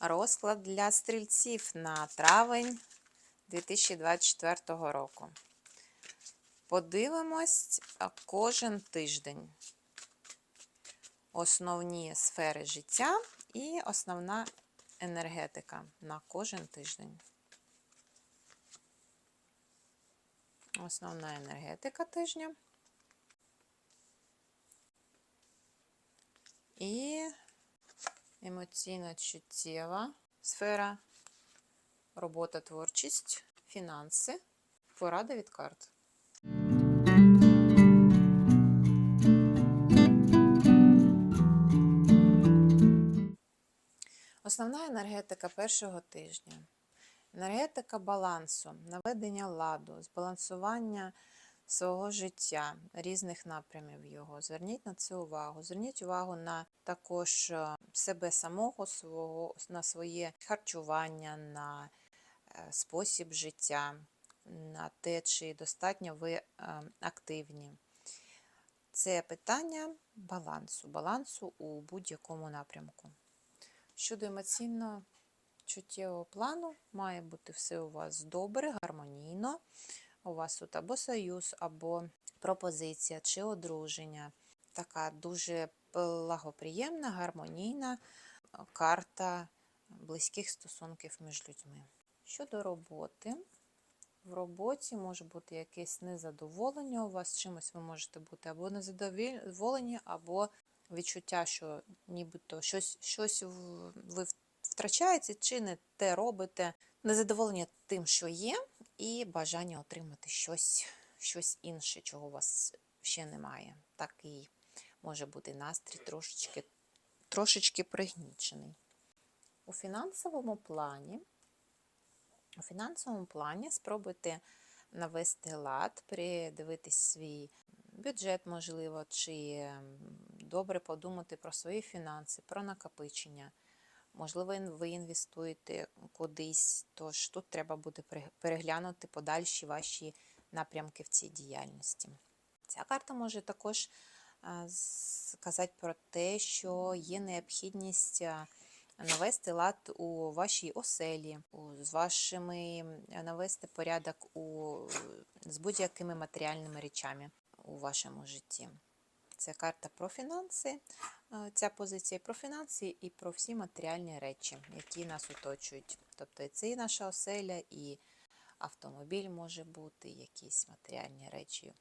Розклад для стрільців на травень 2024 року. Подивимось кожен тиждень. Основні сфери життя і основна енергетика на кожен тиждень. Основна енергетика тижня. І емоційно чуттєва сфера, робота, творчість, фінанси, порада від карт. Основна енергетика першого тижня. Енергетика балансу, наведення ладу, збалансування свого життя, різних напрямів його. Зверніть на це увагу. Зверніть увагу на також е, себе самого, свого, на своє харчування, на е, спосіб життя, на те, чи достатньо ви е, активні. Це питання балансу, балансу у будь-якому напрямку. Щодо емоційно чуттєвого плану, має бути все у вас добре, гармонійно. У вас тут або союз, або пропозиція чи одруження. Така дуже благоприємна, гармонійна карта близьких стосунків між людьми. Щодо роботи, в роботі може бути якесь незадоволення у вас, чимось ви можете бути або незадоволені, або відчуття, що нібито щось, щось ви втрачаєте чи не те робите. Незадоволення тим, що є, і бажання отримати щось, щось інше, чого у вас ще немає. Такий може бути настрій трошечки, трошечки пригнічений. У фінансовому плані, у фінансовому плані спробуйте навести лад, придивитись свій бюджет, можливо, чи добре подумати про свої фінанси, про накопичення. Можливо, ви інвестуєте кудись, тож тут треба буде переглянути подальші ваші напрямки в цій діяльності. Ця карта може також сказати про те, що є необхідність навести лад у вашій оселі, з вашими навести порядок у, з будь-якими матеріальними речами у вашому житті. Це карта про фінанси, ця позиція про фінанси і про всі матеріальні речі, які нас оточують. Тобто це і наша оселя, і автомобіль може бути, якісь матеріальні речі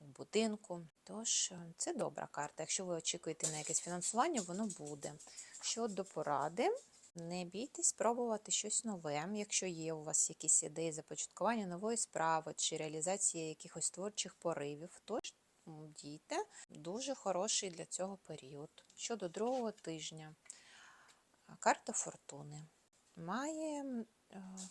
у будинку. Тож, це добра карта. Якщо ви очікуєте на якесь фінансування, воно буде. Щодо поради, не бійтесь спробувати щось нове, якщо є у вас якісь ідеї започаткування нової справи чи реалізації якихось творчих поривів, тож дійте. Дуже хороший для цього період. Щодо другого тижня, карта фортуни. Має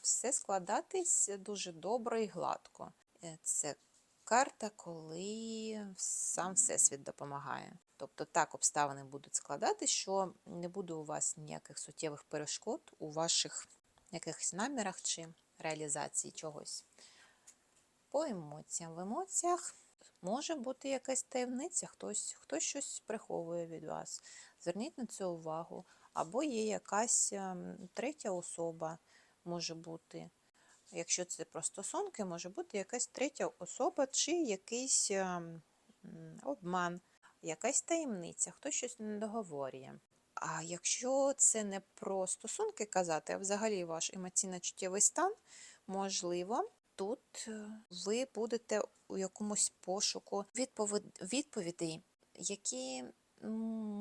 все складатись дуже добре і гладко. Е, це карта, коли сам Всесвіт допомагає. Тобто так обставини будуть складати, що не буде у вас ніяких суттєвих перешкод у ваших якихось намірах чи реалізації чогось. По емоціям. В емоціях може бути якась таємниця, хтось, хтось щось приховує від вас. Зверніть на це увагу. Або є якась ем, третя особа, може бути. Якщо це про стосунки, може бути якась третя особа чи якийсь ем, обман якась таємниця, хтось щось не договорює. А якщо це не про стосунки казати, а взагалі ваш емоційно-чуттєвий стан, можливо, тут е, ви будете у якомусь пошуку відповідей, які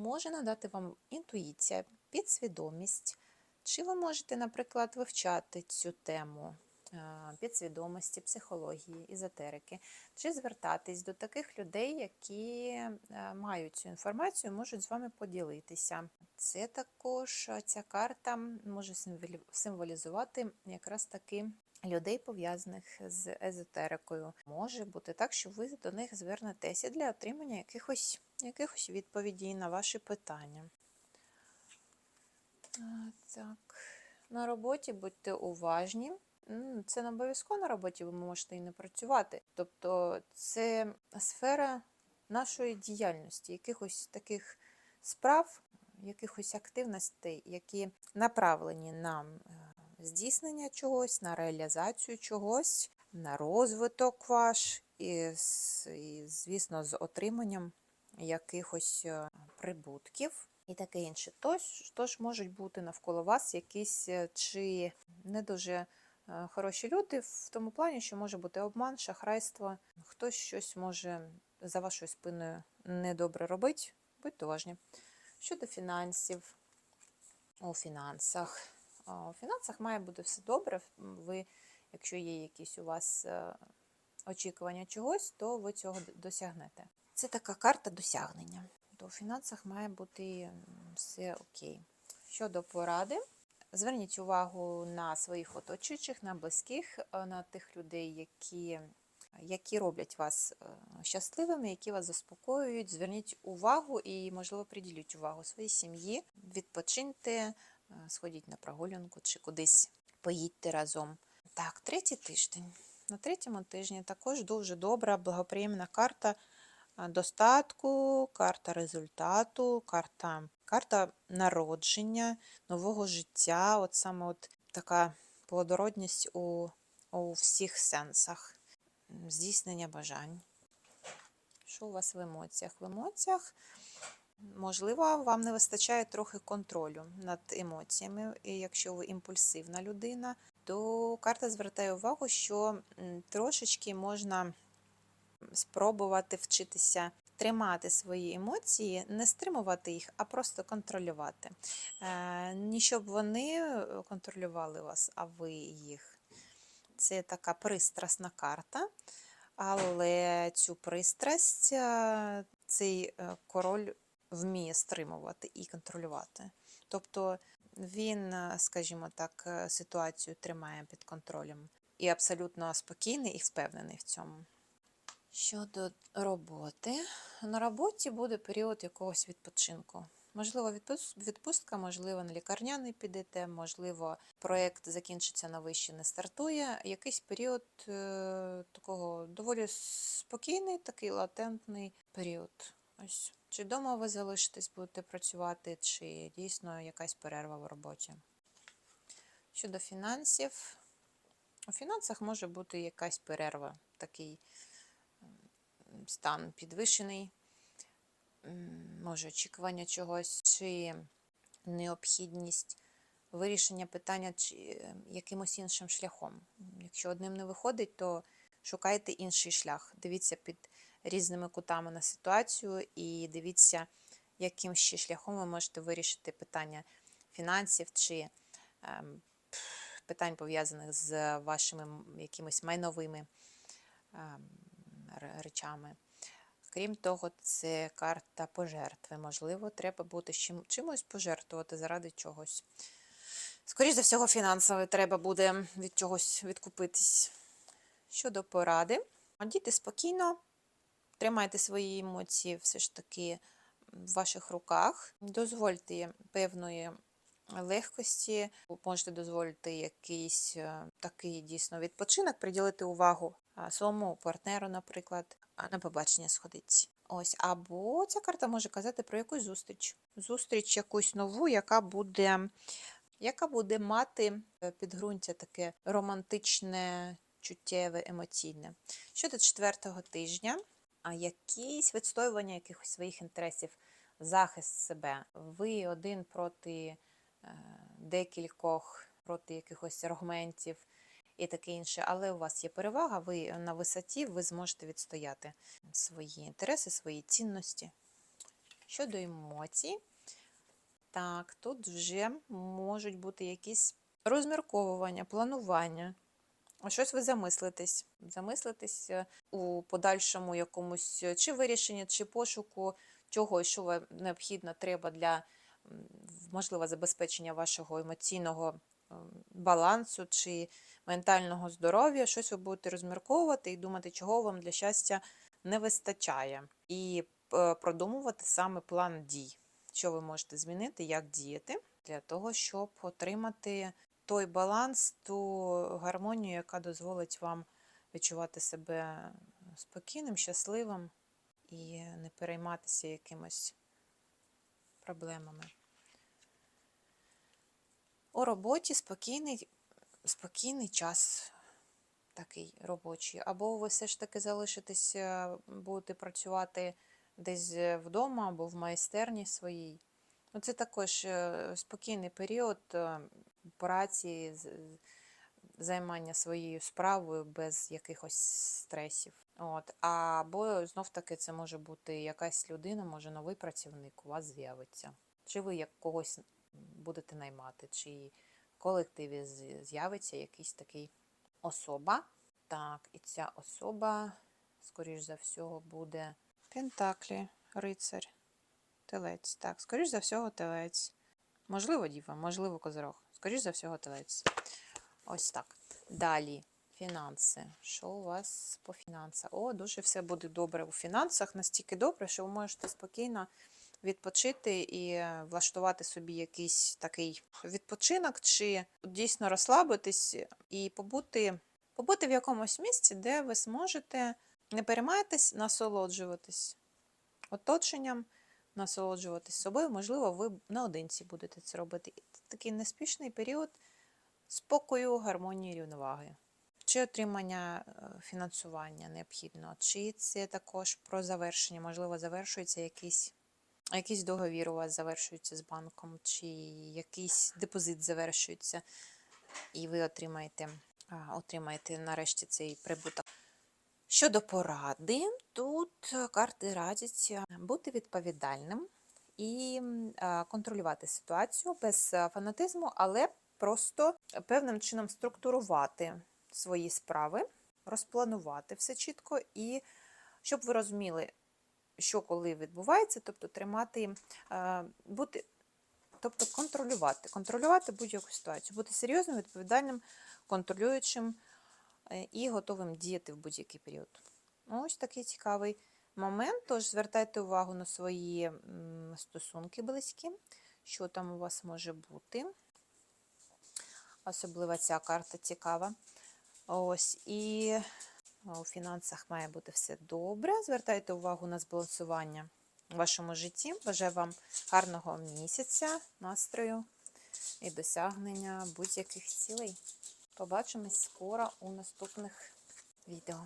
може надати вам інтуїція, підсвідомість, чи ви можете, наприклад, вивчати цю тему. Е, підсвідомості, психології, езотерики, чи звертатись до таких людей, які е, мають цю інформацію, можуть з вами поділитися. Це також ця карта може символізувати якраз таки. Людей, пов'язаних з езотерикою, може бути так, що ви до них звернетеся для отримання якихось якихось відповідей на ваші питання. Так, на роботі будьте уважні. Це не обов'язково на роботі, ви можете і не працювати. Тобто це сфера нашої діяльності, якихось таких справ, якихось активностей, які направлені на е, здійснення чогось, на реалізацію чогось, на розвиток ваш, і, і звісно, з отриманням якихось е, прибутків і таке інше. Тож, тож можуть бути навколо вас якісь е, чи не дуже е, хороші люди, в тому плані, що може бути обман, шахрайство, хтось щось може за вашою спиною недобре робить. Будьте уважні. Щодо фінансів, у фінансах. У фінансах має бути все добре. Ви, якщо є якісь у вас е, очікування чогось, то ви цього досягнете. Це така карта досягнення. То у фінансах має бути все окей. Щодо поради, зверніть увагу на своїх оточуючих, на близьких, е, на тих людей, які, які роблять вас е, щасливими, які вас заспокоюють. Зверніть увагу і, можливо, приділіть увагу своїй сім'ї, відпочиньте, сходіть на прогулянку чи кудись поїдьте разом. Так, третій тиждень. На третьому тижні також дуже добра, благоприємна карта достатку, карта результату, карта, карта народження, нового життя. От саме от така плодородність у, у всіх сенсах, здійснення бажань. Що у вас в емоціях? В емоціях, можливо, вам не вистачає трохи контролю над емоціями, і якщо ви імпульсивна людина, то карта звертає увагу, що трошечки можна спробувати вчитися тримати свої емоції, не стримувати їх, а просто контролювати. Е, Ні щоб вони е, контролювали вас, а ви їх. Це така пристрасна карта, але цю пристрасть е, цей е, король вміє стримувати і контролювати. Тобто він, е, скажімо так, е, ситуацію тримає під контролем і абсолютно спокійний і впевнений в цьому. Щодо роботи, на роботі буде період якогось відпочинку. Можливо, відпустка, можливо, на лікарняний підете, можливо, проєкт закінчиться новий ще не стартує. Якийсь період е, такого доволі спокійний, такий латентний період. Ось чи вдома ви залишитесь, будете працювати, чи дійсно якась перерва в роботі. Щодо фінансів, у фінансах може бути якась перерва, такий стан підвищений, може очікування чогось, чи необхідність вирішення питання чи е, якимось іншим шляхом. Якщо одним не виходить, то шукайте інший шлях. Дивіться під різними кутами на ситуацію і дивіться, яким ще шляхом ви можете вирішити питання фінансів чи ем, питань, пов'язаних з вашими якимись майновими ем, речами. Крім того, це карта пожертви. Можливо, треба буде чим, чимось пожертвувати заради чогось. Скоріше за всього, фінансово треба буде від чогось відкупитись. Щодо поради, діти спокійно, тримайте свої емоції все ж таки в ваших руках. Дозвольте певної легкості, можете дозволити якийсь е, такий дійсно відпочинок, приділити увагу своєму партнеру, наприклад, на побачення сходить. Ось, або ця карта може казати про якусь зустріч. Зустріч якусь нову, яка буде, яка буде мати е, підґрунтя таке романтичне, чуттєве, емоційне. Щодо четвертого тижня, а якісь відстоювання якихось своїх інтересів, захист себе. Ви один проти е, декількох, проти якихось аргументів і таке інше, але у вас є перевага, ви на висоті, ви зможете відстояти свої інтереси, свої цінності. Щодо емоцій, так, тут вже можуть бути якісь розмірковування, планування. Щось ви замислитесь, замислитесь е, у подальшому якомусь е, чи вирішенні, чи пошуку чогось, що вам необхідно треба для можливо забезпечення вашого емоційного ем, балансу чи ментального здоров'я. Щось ви будете розмірковувати і думати, чого вам для щастя не вистачає. І е, продумувати саме план дій, що ви можете змінити, як діяти для того, щоб отримати той баланс, ту гармонію, яка дозволить вам відчувати себе спокійним, щасливим і не перейматися якимось проблемами. У роботі спокійний, спокійний час такий робочий. Або ви все ж таки залишитесь, е, будете працювати десь е, вдома або в майстерні своїй. Ну, це також е, спокійний період е, праці, займання своєю справою без якихось стресів. От. Або знов таки це може бути якась людина, може новий працівник у вас з'явиться. Чи ви як когось будете наймати, чи в колективі з'явиться якийсь такий особа. Так, і ця особа, скоріш за всього, буде Пентаклі, рицарь, телець. Так, скоріш за всього, телець. Можливо, діва, можливо, козирог. Скоріш за всього, телець. Ось так. Далі. Фінанси. Що у вас по фінансах? О, дуже все буде добре у фінансах. Настільки добре, що ви можете спокійно відпочити і влаштувати собі якийсь такий відпочинок, чи дійсно розслабитись і побути, побути в якомусь місці, де ви зможете не перейматись, насолоджуватись оточенням, насолоджуватись собою. Можливо, ви наодинці будете це робити. І це такий неспішний період спокою, гармонії, рівноваги. Чи отримання е, фінансування необхідно, чи це також про завершення, можливо, завершується якийсь, якийсь договір у вас завершується з банком, чи якийсь депозит завершується, і ви отримаєте, отримаєте нарешті цей прибуток. Щодо поради, тут е, карти радять е, бути відповідальним і е, контролювати ситуацію без фанатизму, але просто певним чином структурувати свої справи, розпланувати все чітко, і щоб ви розуміли, що коли відбувається, тобто тримати, бути, тобто контролювати, контролювати будь-яку ситуацію, бути серйозним, відповідальним, контролюючим і готовим діяти в будь-який період. Ось такий цікавий момент. Тож звертайте увагу на свої стосунки близькі, що там у вас може бути. Особливо ця карта цікава. Ось і у фінансах має бути все добре. Звертайте увагу на збалансування в вашому житті. Бажаю вам гарного місяця, настрою і досягнення будь-яких цілей. Побачимось скоро у наступних відео.